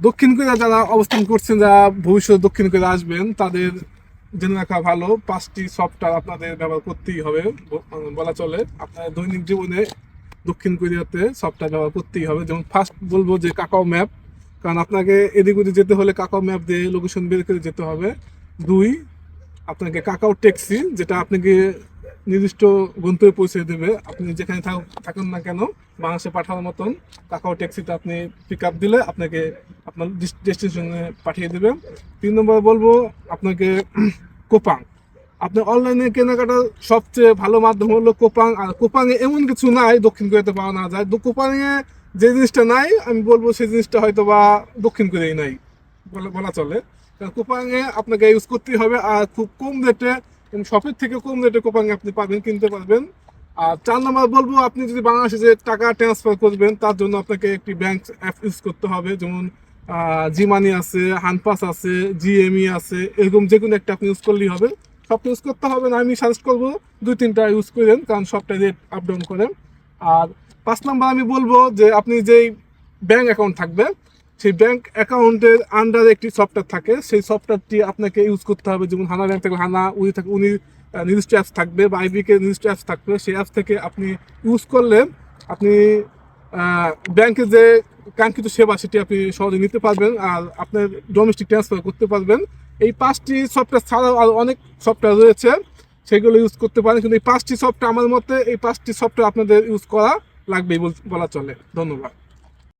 দক্ষিণ কোরিয়া যারা অবস্থান করছেন, যারা ভবিষ্যতে দক্ষিণ কোরিয়া আসবেন, তাদের জেনে রাখা ভালো, পাঁচটি সফটওয়্যার আপনাদের ব্যবহার করতেই হবে বলা চলে। আপনার দৈনিক জীবনে দক্ষিণ কোরিয়াতে সফটওয়্যার ব্যবহার করতেই হবে। যেমন ফার্স্ট বলব যে কাকাও ম্যাপ, কারণ আপনাকে এদিক ওদিক যেতে হলে কাকাও ম্যাপ দিয়ে লোকেশন বের করে যেতে হবে। দুই, আপনাকে কাকাও ট্যাক্সি, যেটা আপনাকে নির্দিষ্ট গন্তব্যে পৌঁছে দেবে। আপনি যেখানে থাক- থাকুন না কেন, বাংলাদেশে পাঠানোর মতন কাকাও ট্যাক্সিতে আপনি পিক আপ দিলে আপনাকে আপনার ডেস্টিনেশনে পাঠিয়ে দেবে তিন নম্বর বলব আপনাকে কোপাং। আপনি অনলাইনে কেনাকাটার সবচেয়ে ভালো মাধ্যম হলো কোপাং। আর কোপাংয়ে এমন কিছু নাই, দক্ষিণ কোরিয়াতে পাওয়া না যায়। কোপাংয়ে যে জিনিসটা নাই, আমি বলব সেই জিনিসটা হয়তো বা দক্ষিণ কোরিয়ায় নাই। বলে চলে। কারণ কোপাংয়ে আপনাকে ইউজ করতেই হবে। আর খুব কম রেটে শপের থেকে কম রেটে কোপাংয়ে আপনি পাবেন, কিনতে পারবেন। আর চার নম্বর বলব, আপনি যদি বাংলাদেশে যে টাকা ট্রান্সফার করবেন, তার জন্য আপনাকে একটি ব্যাংক অ্যাপ ইউজ করতে হবে। যেমন জি মানি আছে, হানপাস আছে, জিএমই আছে, এরকম যে কোনো একটা আপনি ইউজ করলেই হবে। সব ইউজ করতে হবে না, আমি সাজেস্ট করব দুই, তিনটা ইউজ করেন, কারণ সবটা রেট আপ ডাউন করেন। আর পাঁচ নাম্বার আমি বলব যে আপনি যেই ব্যাংক অ্যাকাউন্ট থাকবে, সেই ব্যাঙ্ক অ্যাকাউন্টের আন্ডারে একটি সফটওয়্যার থাকে। সেই সফটওয়্যারটি আপনাকে ইউজ করতে হবে। যেমন হানা ব্যাংক থাকলে হানা উনি থাকে, উনি নির্দিষ্ট অ্যাপস থাকবে বা আইবিকে নির্দিষ্ট অ্যাপস থাকবে, সেই অ্যাপস থেকে আপনি ইউজ করলে আপনি ব্যাংকে যে কাঙ্ক্ষিত সেবা সেটি আপনি সহজে নিতে পারবেন আর আপনার ডোমেস্টিক ট্রান্সফার করতে পারবেন। এই পাঁচটি সফটওয়্যার ছাড়াও আরও অনেক সফটওয়্যার রয়েছে, সেগুলো ইউজ করতে পারেন। কিন্তু এই পাঁচটি সফটওয়্যার আমার মতে এই পাঁচটি সফটওয়্যার আপনাদের ইউজ করা লাগবেই বলা চলে। ধন্যবাদ।